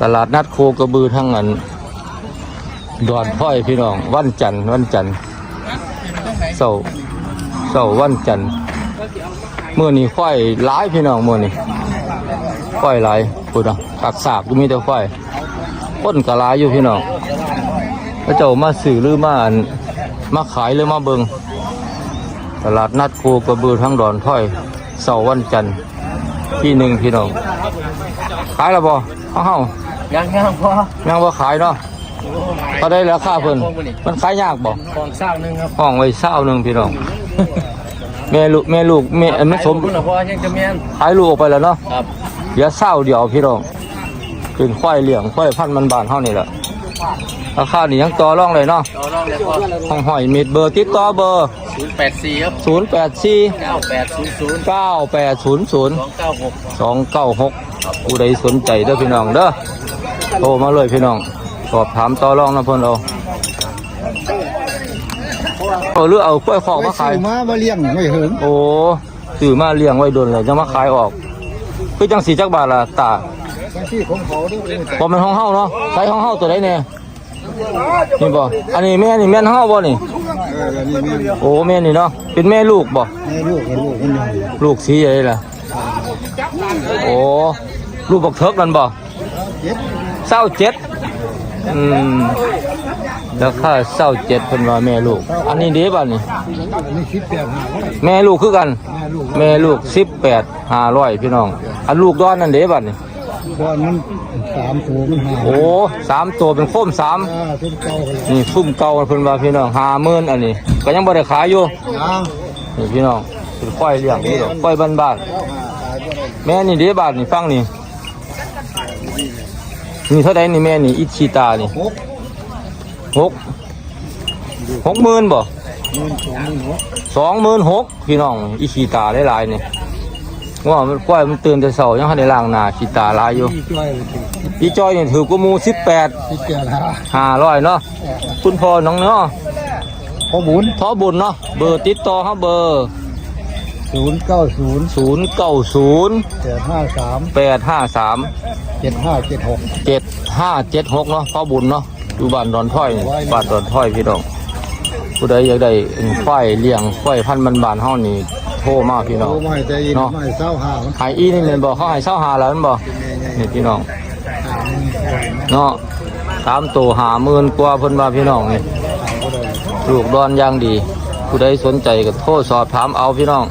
ตลาดนัดโคกระบือทั้งอันดอนพ้อยพี่น้องวันจันทร์วันจันทร์เสาร์เสาร์วันจันทร์เมื่อนี้ควายหลายพี่น้องเมื่อนี้ควายหลายพูดอะตักสากก็มีแต่ควายคนกะลายอยู่พี่น้องพระเจ้ามาสื่อหรือมาอันมาขายหรือมาเบิงตลาดนัดโคกระบือทั้งดอนพ้อยเสาร์วันจันทร์ที่หนึ่งพี่น้องขายแล้วบ่เอ้าเฮา ยังยังพอยังบ่ขายเนาะก็ได้ราคาเพิ่นมันขายยากบ่กองเศร้านึงครับห้องไว้เศร้าหนึงพี่น้องแม่ลูกแม่ลูกแม่อันไม่สมคุณหลวงพ่อยังจะเมียนขายลูกออกไปแล้วเนาะครับเดี๋ยวเศร้าเดียวพี่น้องเป็นควายเลี้ยงควายพันธุ์มันบานเฮานี่แหละ ราคานี่ยังต่อรองเลยเนาะต่อรองเลยพ่อห้องหอยมีดเบอร์ติดต่อเบอร์ศูนย์แปดสี่ครับ084เก้าแปดศูนย์ศูนย์9800สองเก้าหกสองเก้าหกผู้ใดสนใจเด้อพี่น้องเด้อโทรมาเลยพี่น้องสอบถามต่อรองนะเพิ่นเอาเอาหรือเอากล้วยขอกมาขายซื้อมามาเลี้ยงไม่เหิงโอ้ซื้อมาเลี้ยงไว้โดนเลยจะมาขายออกคือจังสีจักบาทละตาบางที่ของเขาด้วยพอเป็นห้องเฮาเนาะใช้ห้องเฮาตัวใดเนี่ย นี่บ่อันนี้แม่นี่แม่นเฮาบ่นี่ เออนี่แม่โอ้แม่นี่เนาะ เป็นแม่ลูกบ่ แม่ลูกกับลูกคนหนึ่งลูกสีอะไรล่ะ โอ้ ลูกบักเทิกนั่นบ่เจ็ดเศร้าเจ็ดอืมราคาเศร้าเจ็ดเพิ่นว่าแม่ลูก อันนี้เด้บ้านนี่ อันนี้คิดแปดห้าร้อยแม่ลูกคือกัน แม่ลูกแม่ลูกสิบแปดห้าร้อยพี่น้อง อันลูกดอนนั่นเด้บ้าน นี่บอลมันสามตัวมันห้าโอ้สามตัวเป็นโคมสามอ่าเป็นเก่าเลยนี่ฟุ่มเก่าเพิ่นว่าพี่น้องห้าหมื่นอันนี้ ก็ยังบ่ได้ขายอยู่อ่านี่พี่น้องเป็นควายเลี้ยงพี่น้องควายบ้านบ้านๆแม่นี่เด้บ้านนี่ฟังนี่นี่เท่าใดนี่แม่นี่อิชิตานี่หกหกหกหมื่นบ่หมื่นสองหมื่นหกสองหมื่นหกพี่น้องอีขีตาหลายๆนี่ ว่ามันกล้วยมันตื่นแต่เช้ายังให้ได้ล้างหน้าขีตาหลายอยู่ที่จ้อยเลยพี่จ้อยนี่ถือกูมูสิบแปดคิดแปดห้าห้าร้อยเนาะคุณพ่อน้องเนาะพอบุญท้อบุญเนาะเบอร์ติดต่อเขาเบอร์ศูนย์เก้าศูนย์ศูนย์เก้าศูนย์แปดห้าสามแปดห้าสามเจ็ดห้าเจ็ดหกเจ็ดห้าเจ็ดหกเนาะท้อบุญเนาะอยู่บ้านดอนถ้อยนี่บ้านดอนถ้อยพี่น้องผู้ใดอยากได้ควายเลี้ยงควายพันธุ์บานๆเฮานี่โทรมาพี่น้องโอ้ไม่ใจเย็นเนาะไม่เศร้าหามันขายอีนี่แม่นบ่เขาให้เช่าหาแล้วแม่นบ่นี่พี่น้องเนาะสามตัวหาหมื่นกว่าเพิ่นว่าพี่น้องนี่ลูกดอนอย่างดี ผู้ใดสนใจก็โทรสอบถามเอาพี่น้อง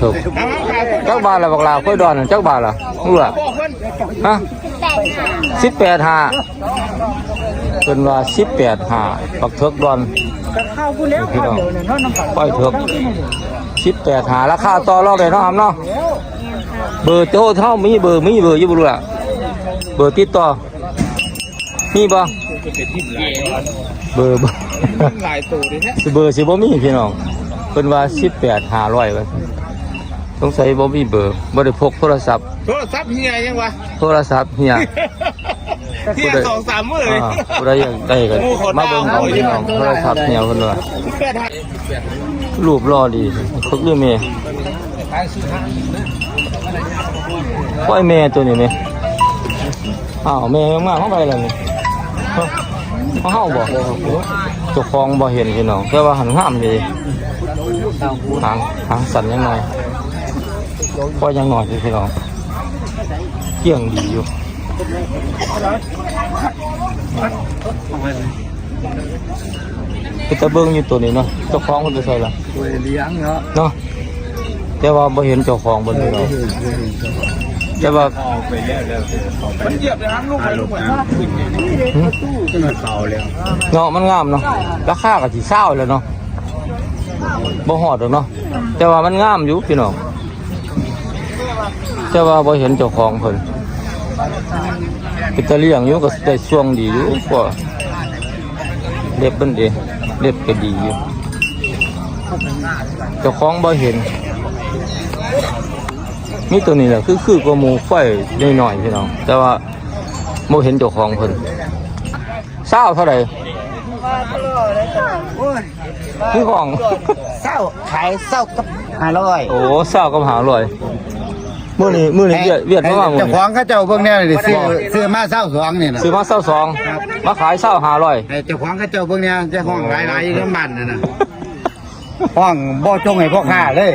ถูกจักบาทละบักลาค่อยดอนจักบาทละรู้ล่ะฮะสิบแปดห้าเพิ่นว่าสิบแปดห้าบักเถิกดอนพี่น้องค่อยเถิก สิบแปดห้าราคาต่อรองได้เนาะครับเนาะเบอร์โทรเท่ามีเบอร์มีเบอร์อยู่บ่รู้ล่ะเบอร์ติดต่อมีบ่เบอร์เบอร์หลายตัวดิฮะเบอร์สิบ่มีพี่น้องเพิ่นว่า18 500ว่าสงสัยบ่มีเบอร์บ่ได้พกโทรศัพท์โทรศัพท์เฮียยังวะโทรศัพท์เฮียเฮียสองสามมื้อเลยอ่าผู้ใดอยากได้ก็มาเบิ่งเอาพี่น้องโทรศัพท์เฮียเพิ่นว่าแปดห้า รูปรอดีคึกหรือแม่พ่อยแม่ตัวนี้แม่อ้าวแม่ยังมาเข้าไปแล้วนี่เฮ้าเขาเฮาบ่เจ้าของบ่เห็นพี่น้องแต่ว่าหันงามดีหางหางสั่นยังไงพ่อยังหน่อยพี่น้องเกี่ยงดีอยู่ เป็นตะเบิ้งอยู่ตัวนี้เนาะเจ้าของมันจะใส่ละตัวเลี้ยงเนาะเนาะแต่ว่าบ่เห็นเจ้าของบนนี้เนาะแต่ว่ามันเหยียบเลยครับลูกไปลูกไปหึก็มาเต่าแล้วเนาะมันงามเนาะราคาก็สิเศร้าแล้วเนาะบ่ฮอดดอกเนาะแต่ว่ามันงามอยู่พี่น้องแต่ว่าบ่เห็นเจ้าของเพิ่นเป็นตะเลี้ยงอยู่ก็ได้ช่วงดีอยู่กว่า เล็บมันดีเล็บก็ดีอยู่เจ้าของบ่เห็นมีตัวนี้แหละคือคือกว่าหมูไฟหน่อยๆพี่น้องแต่ว่าโมเห็นเจ้าของเพิ่นเศร้าเท่าไหร่คือของเศร้าขายเศร้ากับห้าร้อยโอ้เศร้ากับหาลอย มื้อนี้มื้อนี้เวียดเวียดมาว่ามื้อเจ้านี้ของเขาเจ้าเบิ่งแน่เลยซื้อซื้อมาเศร้าสองนี่นะซื้อมาเศร้าสองมาขายเศร้าห้าร้อยให้เจ้าของเขาเจ้าเบิ่งแน่เจ้าของหลายๆอยู่น้ำมันน่ะนะห้องบ่จงให้พ่อค้าเลย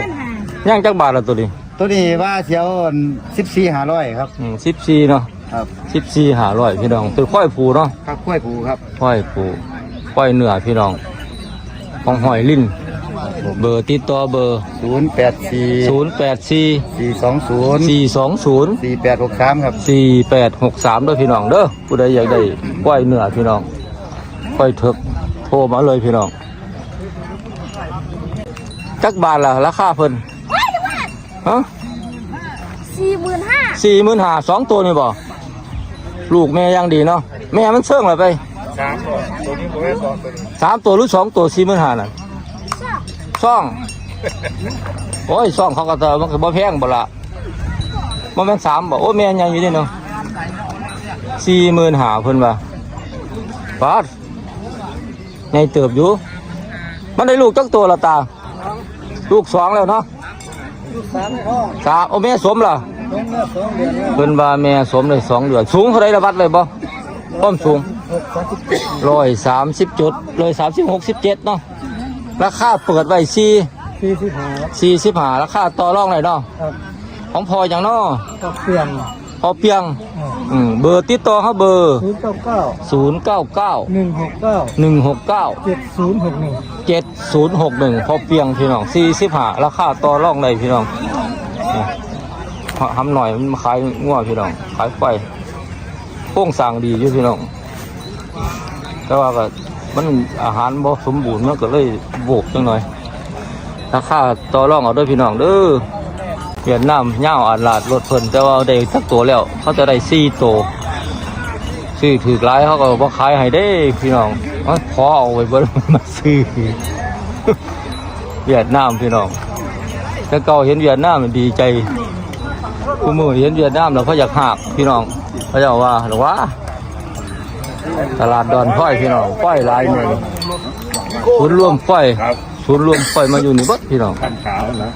ย่างจักบาทละตัวนี้ตัวนี้ว่าเสียวสิบสี่ห้าร้อยครับอืมสิบสี่เนาะครับสิบสี่ห้าร้อยพี่น้องเป็นค่อยผูเนาะครับกล้วยผูครับค่อยผูค่อยเหนือพี่น้องของหอยลิ้น เบอร์ติดต่อเบอร์ ศูนย์แปดสี่ศูนย์แปดสี่สี่สองศูนย์สี่สองศูนย์สี่แปดหกสามครับสี่แปดหกสามด้วยพี่น้องเด้อผู้ใดอยากได้ค่อยเหนือพี่น้องค่อยเถึกโทรมาเลยพี่น้องจักบาทละราคาเพิ่นฮะสี่หมื่นห้าสี่หมื่นหาสองตัวนี่บ่ลูกแม่ยังดีเนาะแม่มันเชื่องเลยไปสามตัวตัวนี้ผมให้สองตัวนี้สามตัวหรือสองตัวสี่หมื่นหาน่ะ ซ่อง โอ้ยซ่องเขาก็เตอมันก็บ่แพงบ่ละมันเป็นสามบ่โอ้ยแม่ยังอยู่นี่เนาะสี่หมื่นหาเพิ่นว่าบาทใหญ่เติบอยู่ มันได้ลูกจักตัวละตา ลูกสองแล้วเนาะสามโอ้แม่สมล่ะเพิ่นว่าแม่สมเลยสองเดือนสูงเท่าไรละวัดเลยบ่ความสูงร้อยสามสิบจุดร้อยสามสิบหกสิบเจ็ดเนาะ ราคาเปิดไว้สี่สี่สิบห้าสี่สิบห้าราคาต่อรองเลยเนาะครับของพออย่างเนาะก็เปลี่ยนพอเพียงอืมเบอร์ติดต่อเขาเบอร์ศูนย์เก้าเก้าศูนย์เก้าเก้าหนึ่งหกเก้าหนึ่งหกเก้าเจ็ดศูนย์หกหนึ่งเจ็ดศูนย์หกหนึ่งพอเพียงพี่น้องสี่สิบห้าราคาต่อรองเลยพี่น้องนี่ทำหน่อยมันมาขายง่วพี่น้องขายไฟโค้งสร้างดีอยู่พี่น้องแต่ว่าก็มันอาหารบ่สมบูรณ์มันก็เลย โบกจังหน่อย ราคาต่อรองเอาด้วยพี่น้องเด้อเวียดนามย่าวอาดลาดรถเพิ่นแต่ว่าได้สักตัวแล้ว เขาจะได้สี่ตัวซื้อถือร้ายเขาก็บ่ขายให้เด้พี่น้องเอาขอเอาไว้บ่มาซื้อเวียดนามพี่น้องแต่เก่าเห็นเวียดนามมันดีใจผู้มือเห็นเวียดนามแล้วเขาอยากหักพี่น้องเขาจะว่าหรือว่าตลาดดอนฝ้อยพี่น้องฝ้อยลายหน่วย ศูนย์รวมฝ้อยศูนย์รวมฝ้อยมาอยู่นี่เบัดพี่น้อง ขันขาวนะ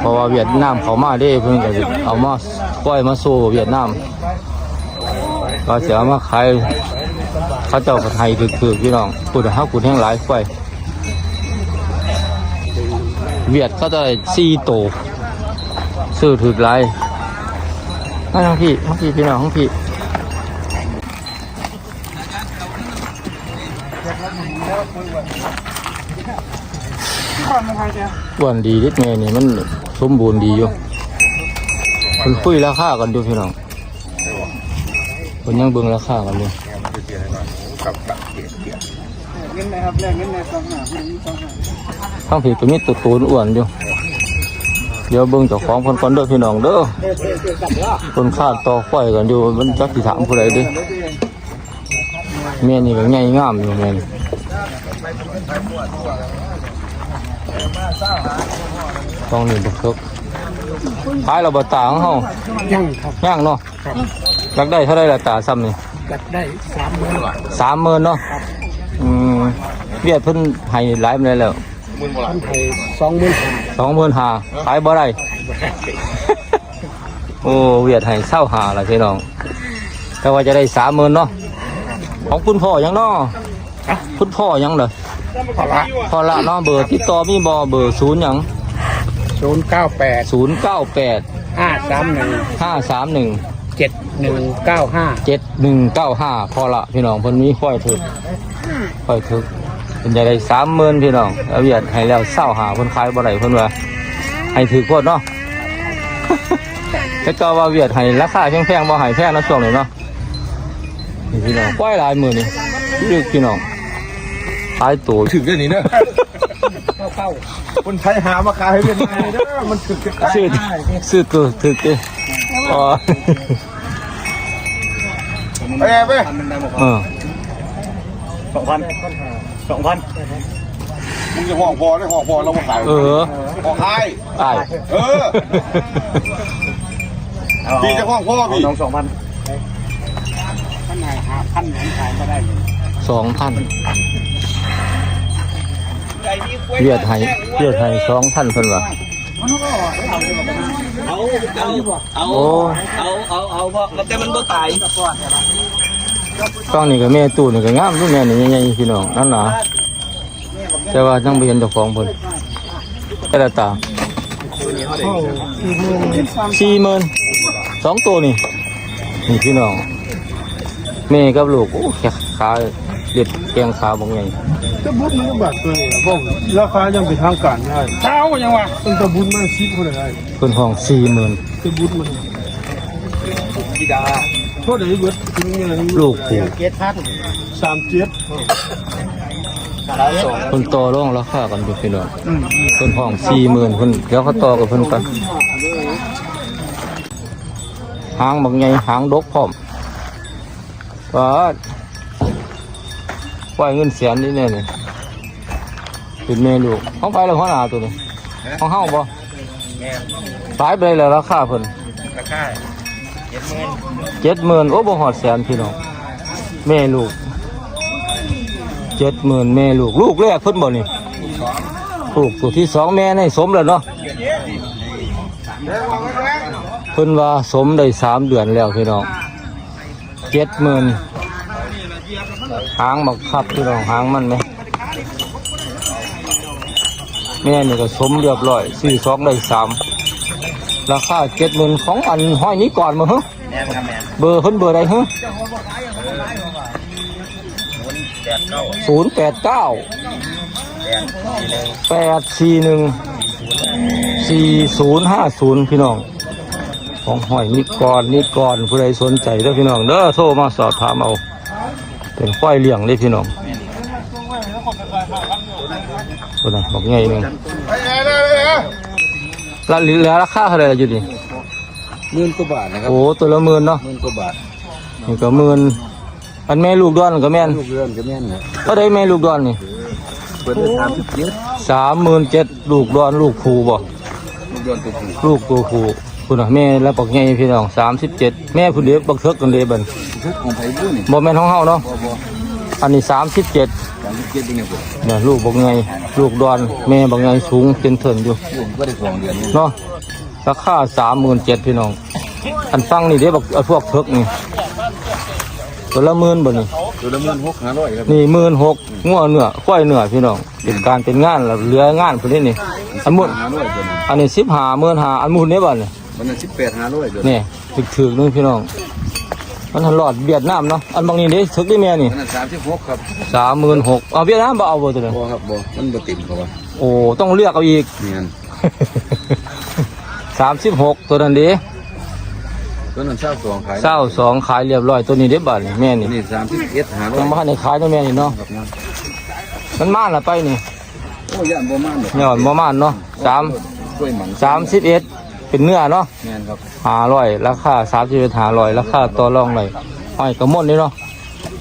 เพราะว่าเวียดนามเขามาได้เพิ่งก็สิเอามาฝ้อยมาโซ่เวียดนามก็จะเอามาขายเขาเจ้าก็ไทยคือๆพี่น้องพูดห้ากุดแห้งหลายฝ้อยเวียดเขาจะได้สี่โตซื้อถือหลายนั่นทั้งพี่ทั้งพี่พี่น้องทั้งพี่ อ้วนดีนิดแม่นี่มันสมบูรณ์ดีอยู่คนคุยราคากันดูพี่น้องคนยังเบิ่งราคากันอยู่เงินนะครับแรกเงินในสองหาคนนี้สองหาทั้งผีก็มีตัวตูนอ้วนอยู่ เดี๋ยวเบิ่งเจ้าของคนคนเด้อพี่น้องเด้อคนคาดต่อควายกันอยู่มันจักสิถามผู้ใดเดิแม่นี่ก็ใหญ่งามอยู่แม่นี่ ต้องนี่บักเทิกขายเราบ่ตาของเฮายังครับย่างเนาะอยากได้เท่าไรละตาซ้ำนี่จัดได้สามหมื่นสามหมื่นเนาะอืมเวียดเพิ่นให้หลายมาเลยแล้วพันไทยสองหมื่นสองหมื่นหาขายบ่ได้โอ้เวียดให้เศร้าหาละพี่น้องแต่ว่าจะได้สามหมื่นเนาะของคุณพ่อยังเนาะคุณพ่อยังเหรอ พอละพ่อละเนาะเบอร์ติดต่อมีบ่เบอร์ศูนย์หยังศูนย์เก้าแปดศูนย์เก้าแปดห้าสามหนึ่งห้าสามหนึ่งเจ็ดหนึ่งเก้าห้าเจ็ดหนึ่งเก้าห้าพอละพี่น้องเพิ่นมีค่อยถึกค่อยถึกเป็นจะได้สามหมื่นพี่น้องเอาเวียดให้แล้วเศร้าหาเพิ่นขายบ่ได้เพิ่นว่าให้ถือโคตรเนาะแต่ก็ว่าเวียดให้ราคาแพงๆบ่ให้แพงนะช่วงนี้เนาะนี่พี่น้องปล่อยหลายมื้อนี่ลึกพี่น้อง ขายตัวถึงเรื่องนี้เนอะคนไทยหามาขายให้เป็นไงเนอะมันถึกจะขายซื้อซื้อตัวถึกเด้อ๋อไปไปเออสองพันสองพันมึงจะห่อพอได้ห่อพอเรามาขายเออห่อขายตายเออพี่จะห่อพ่อพี่น้องสองพันพันไหนหาพันไหนขายก็ได้สองพัน เวียดให้เวียดให้สองพันเพิ่นว่าเอาเอาเอาโอ้เอาเอาเอาบ่แต่มันบ่ตายต้องนี่ก็แม่ตู้นี่ก็งามลูกแม่นี่ใหญ่ๆพี่น้องนั่นน่ะแต่ว่ายังบ่เห็นเจ้าของเพิ่นแต่ละตาสี่หมื่นสองตัวนี่นี่พี่น้องแม่กับลูกโอ้แค่ขา เด็ดแกงขาบางใหญ่จะบุญมันก็บาดตัวเองบอกราคายังเป็นทางการได้เช้ายังวะตั้งแต่บุญมาชิปคนอะไรเพิ่นห้องสี่หมื่นจะบุญมันธิดาโทษไอ้เบิดถึงเงินลูกผูกเกตพันสามเจ็ดเพิ่นต่อรองราคากันอยู่พี่น้องเพิ่นห้องสี่หมื่นเพิ่นเดี๋ยวเขาต่อกับเพิ่นกันหางบางใหญ่หางดกพร้อมว่าป ล่อยเงินแสนนี่แน่นี่เป็นแม่ลูกของไปแล้วหัวหน้าตัวนี้ของเฮาบ่ตายไปเลยแล้วราคาเพิ่นราคาเจ็ดหมื่นโอ้บ่หอดแสนพี่น้องแม่ลูกเจ็ดหมื่นแม่ลูกลูกแรกเพิ่นบ่นี่ลูกตัวที่สองแม่ในสมแล้วเนาะเพิ่นว่าสมได้สามเดือนแล้วพี่น้องเจ็ดหมื่น หางบักคับพี่น้องหางมันไหมแม่นี่ก็สมเรียบร้อยสี่สองได้สามราคาเจ็ดหมื่นของอันห้อยนี้ก่อนมาเหรอแม่นครับแม่นเบอร์เพิ่นเบอร์ใดฮะแปดเก้าศูนย์แปดเก้าแปดสี่หนึ่งแปดสี่หนึ่งสี่ศูนย์ห้าศูนย์พี่น้อง ของหอยนิกรนิกรผู้ใดสนใจเด้อพี่น้องเด้อโทรมาสอบถามเอา เป็นควายเลี้ยงเลยพี่น้องคนนั้นบอกไงหนึ่งละเหลือราคาเท่าไหร่ล่ะอยู่ดิหมื่นกว่าบาทนะครับโอ้ตัวละหมื่นเนาะหมื่นกว่าบาทนี่ก็หมื่นอันแม่ลูกดอนก็แม่นลูกเรือนก็แม่นนะเท่าไดแม่ลูกดอนนี่เปิดได้สามสิบเจ็ดสามหมื่นเจ็ดลูกดอนลูกผูบ่ลูกเรือนตัวผู้ลูกตัวผู้ คุณน่ะแม่แล้วปักใหญ่พี่น้องสามสิบเจ็ดแม่ผู้เดียวปักเทิกกันเลยบันทุกของไผ่บุ้นี่บ่แม่นของเฮาเนาะบ่บ่อันนี้สามสิบเจ็ดสามสิบเจ็ดเป็นไงบ่เนี่ยลูกบักใหญ่ลูกดอนแม่บักใหญ่สูงเป็นเถินอยู่ผมก็ได้สองเดือนนี่เนาะราคาสามหมื่นเจ็ดพี่น้องอันฟังนี่เด้บักเอาพวกเทิกนี่ตัวละหมื่นบ่นี่ตัวละหมื่นหกห้าร้อยครับนี่หมื่นหกงัวเนื้อควายเนื้อพี่น้องเป็นการเป็นงานแล้วเหลืองานพุ่นนี่นี่อันหมุนห้าร้อยตัวนึงอันนี้สิบห้าหมื่นห้าอันหมุนนี่บ่เนี่ย มันนั้นสิบแปดห้าร้อยตัวนี่ถึกถึกๆนึงพี่น้องมันหันหลอดเวียดนามเนาะอันบางนี้เด้ถึกได้แม่นี่มันนั้นสามสิบหกครับสามหมื่นหกเอาเวียดนามบ่เอาบ่ตัวนึงบ่ครับบ่มันบ่ติดเขาว่าโอ้ต้องเลือกเอาอีกเนียนสามสิบหกตัวนั้นเด้ตัวนั้นเช่าสองขายเศร้าสองขายเรียบร้อยตัวนี้เด้บัดนี่แม่นี่นี่สามสิบเอ็ดห้าร้อต้ยองมาในขายตัวแม่นี่เนาะครับนะมันม่านละไปนี่โอ้ย่านบ่มานหรอกยอดบ่ม่านเนาะสามกล้วยหมันสามสิบเอ็ด เป็นเนื้อเนาะแม่นครับห้าร้อยราคาสามสิบเอ็ดห้าร้อยราคาต่อรองเลยห้อยกระมดนี่เนาะ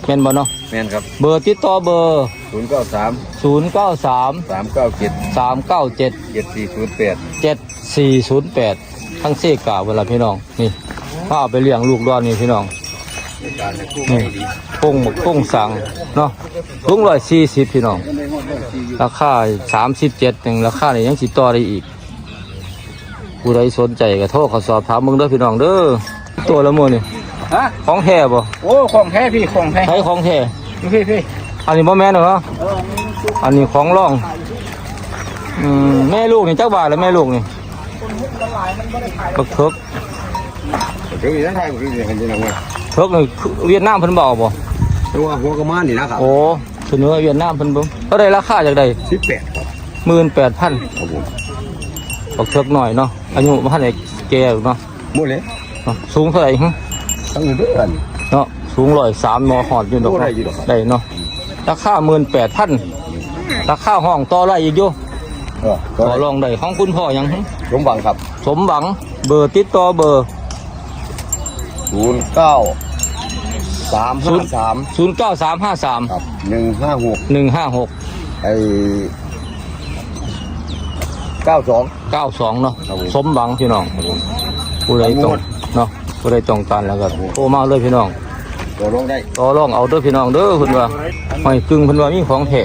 แม่นบ่เนาะแม่นครับเบอร์ติดต่อเบอร์ศูนย์เก้าสามศูนย์เก้าสามสามเก้าเจ็ดสามเก้าเจ็ดเจ็ดสี่ศูนย์แปดเจ็ดสี่ศูนย์แปดทั้งเสกาเวลาพี่น้องนี่ถ้าเอาไปเลี้ยงลูกดอนนี่พี่น้องในการในคู่นี่ไม่ดีกุ้งหมกกุ้งสั่งเนาะลุงร้อยสี่สิบพี่น้องก็ได้หมดเลยที่อยู่ราคาสามสิบเจ็ดหนึ่งราคาเนี่ยยังสิต่อได้อีก ผู้ใดสนใจก็โทรเขาสอบถามมึงเด้อพี่น้องเด้อตัวละหมือนี่ฮะของแท้บ่โอ้ของแท้พี่ของแท้ใช้ของแท้พี่พี่อันนี้บ่แม่นเหรออันนี้ของร่องอืมแม่ลูกนี่จักบาทแล้วแม่ลูกนี่บักเทิกเดี๋ยวอีกทั้งไทยผมเรียนกันจริงๆนะเทิกนี่คือเวียดนามเพิ่นบ่เอาบ่ตัวหัวกระมานนี่นะครับโอ้เสนอเวียดนามเพิ่นเบิ่งเท่าใดราคาจากใดสิบแปดครับ18,000ครับผม บักเทิกหน่อยเนาะอายุบ่ทันได้แก่หรอกเนาะหมดเลยเนาะสูงเท่าไหร่หึตั้งเดือนเนาะสูงร้อยสามนอหอดอยู่ดอกโอ้ได้เนาะอยู่ดอกได้เนาะราคาหมื่นแปดพันราคาห้องต่อไรอีกอยู่เออต่อรองได้ของคุณพ่อหยังหึสมบังครับสมหวังเบอร์ติดต่อเบอร์ศูนย์เก้าสามห้าสามศูนย์เก้าสามห้าสามครับหนึ่งห้าหกหนึ่งห้าหกไอ เก้าสอง เก้าสองเนาะครับผม สมหวังพี่น้องผู้ใดต้องเนาะผู้ใดต้องการแล้วก็โทรมาเลยพี่น้อง ตัวลงได้ต่อรองเอาเด้อพี่น้องเด้อคุณว่าหอยกึ่งคุณว่ามีของแท้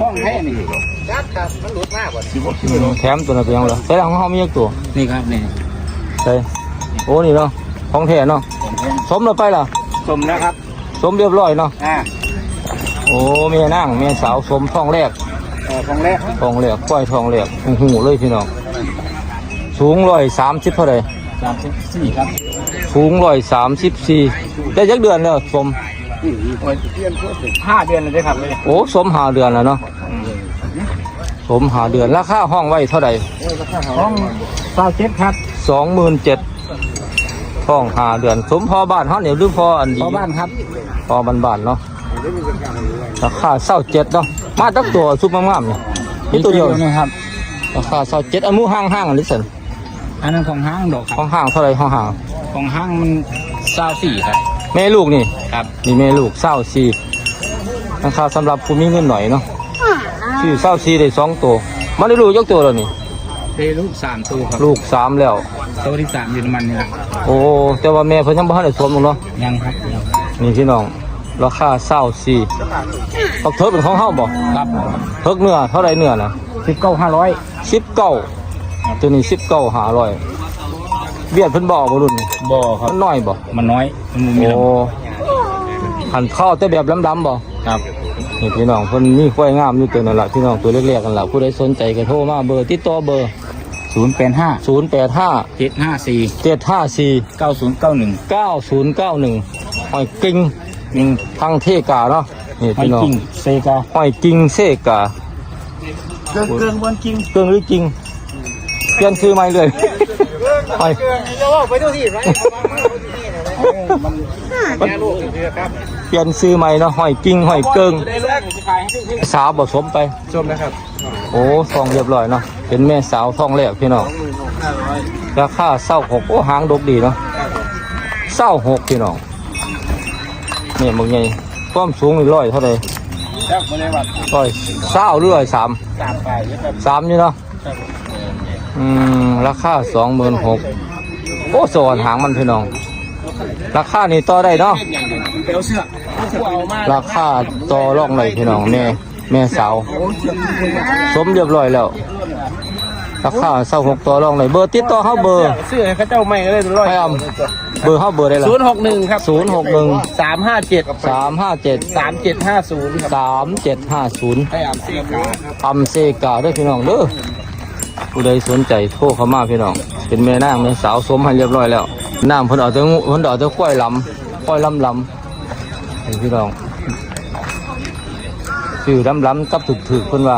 ห้องแท้นี่จัดครับมันหลุดมากกว่าแถมตัวนั้นเป็นยังเหรอใส่หลังของเขามีอีกตัวนี่ครับนี่ใส่โอ้นี่เนาะของแท้เนาะสมเราไปล่ะ สมนะครับ สมเรียบร้อยเนาะอ่าโอ้เมียนั่งเมียสาวสมท้องแรกเออของแรกท้องแรกก้อยท้องแรกหูเลยพี่น้องสูงร้อยสามสิบเท่าไหร่สามสิบสี่ครับสูงร้อยสามสิบสี่ได้ยักเดือนแล้วสมห้าเดือนเลยได้ครับเลยโอ้สมหาเดือนแล้วเนาะสมหาเดือนราคาห้องไว้เท่าไหร่ห้องเศร้าเจ็ดครับสองหมื่นเจ็ดห้องหาเดือน สมพอบ้านเขาเนี่ยหรือพออันดีพ่อบ้านครับพอบ้านบ้านๆเนาะ ราคาเศร้าเจ็ดเนาะมาตั้งตัวซุปงามๆเนี่ยนี่ตัวเดียวนี่ครับราคาเศร้าเจ็ดอันหมูห้างห้างๆอันนี้สินอันนั้นของห้างดอกครับห้องห้างเท่าไหรห้องห้างของห้างมันเศร้าสี่ครับแม่ลูกนี่ครับนี่แม่ลูกเศร้าซีราคาสำหรับผู้มีเงินหน่อยเนาะชื่อเศร้าซีได้สองตัวมันได้ลูกยกตัวแล้วนี่เปลูกสามตัวครับลูกสามแล้วตัวที่สามอยู่ในมันนี่แหละโอ้แต่ว่าแม่เพิ่นยังบ่ทันได้สวมลงเนาะยังครับยังนี่พี่น้อง ราคาเศร้าซีปักเทิกเป็นของเฮาบ่ครับเทิกเนื้อเท่าไรเนื้อน่ะสิบเก้าห้าร้อยสิบเก้าตัวนี้สิบเก้าหาร้อยเบียดเพิ่นบ่บ่รุ่นนี่บ่อครับมันน้อยบ่มันน้อยมันมีโอ้หันเข้าแต่แบบดำๆบ่ครับนี่พี่น้องเพิ่นมีควายงามอยู่ตัวนั่นล่ะพี่น้องตัวเล็กๆกันล่ะผู้ใดสนใจก็โทรมาเบอร์ติดต่อเบอร์ศูนย์แปดห้า085เจ็ดห้าสี่754เก้าศูนย์เก้าหนึ่ง9091หอยกิ่งหนึ่งทาง เทกาเนาะนี่ไม่พี่น้องจริงเซกาหอยกิ่งเซกาเกินเกินวันจริงเกิงหรือจริงเปลี่ยนชื่อใหม่เลยหอยจะว่าไปดูที่ไรมันมันเปลี่ยนชื่อใหม่เนาะหอยกิ่งหอยเกิงได้แรกจะขายให้ที่สาวผสมไปชมนะครับ โอ้ทองเรียบร้อยเนาะเป็นแม่สาวทองแรกพี่น้องราคาเศร้าหกโอ้หางดกดีเนาะเศร้าหกพี่น้อง เนี่ยมึงไงความสูงนี่ร้อยเท่าไหร่แล้วไม่ได้วัดร้อยเศร้าหรือร้อยสามสามไปเยอะแบบสามอยู่เนาะอืมราคาสองหมื่นหกโอ้สวนหางมันพี่น้อง ราคานี่ต่อได้เนาะเปลวเสื้อเอามาราคาต่อรองเลยพี่น้องแม่แม่สาว สมเรียบร้อยแล้ว ราคาเศร้าหกต่อรองเลยเบอร์ติดต่อเขาเบอร์ เสื้อให้ข้าเจ้าไม่เลยร้อยพยายาม เบอร์เขาเบอร์ได้ละศูนย์หกหนึ่งครับศูนย์หกหนึ่งสามห้าเจ็ดสามห้าเจ็ดสามเจ็ดห้าศูนย์ครับสามเจ็ดห้าศูนย์ให้อ่านเสียงครับอำเซกาเด้วยพี่น้องเด้อผู้ใดสนใจโทรเข้ามาพี่น้อง เป็นแม่นางแม่สาวสมให้เรียบร้อยแล้วน้ำเพิ่นเอาแต่งูเพิ่นเอาแต่ควายลำควายลำลำนี่พี่น้องชื่อลำลำกับถึกถึกๆเพิ่นว่า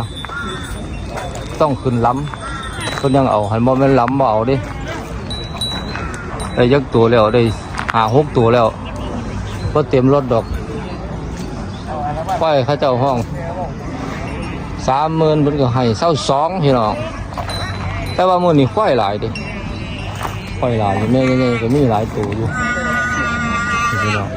ต้องขึ้นลำเพิ่นยังเอาให้บ่แม่นลำบ่เอาเดิ ได้ยักตัวแล้วได้หาหกตัวแล้วก็เต็มรถดอกค่อยข้าเจ้าห้องสามหมื่นเพิ่นก็ให้เศร้าสองพี่น้องแต่ว่ามือนี้ค่อยหลายดิค่อยหลายแม่ใหญ่ๆก็มีหลายตัวอยู่พี่น้อง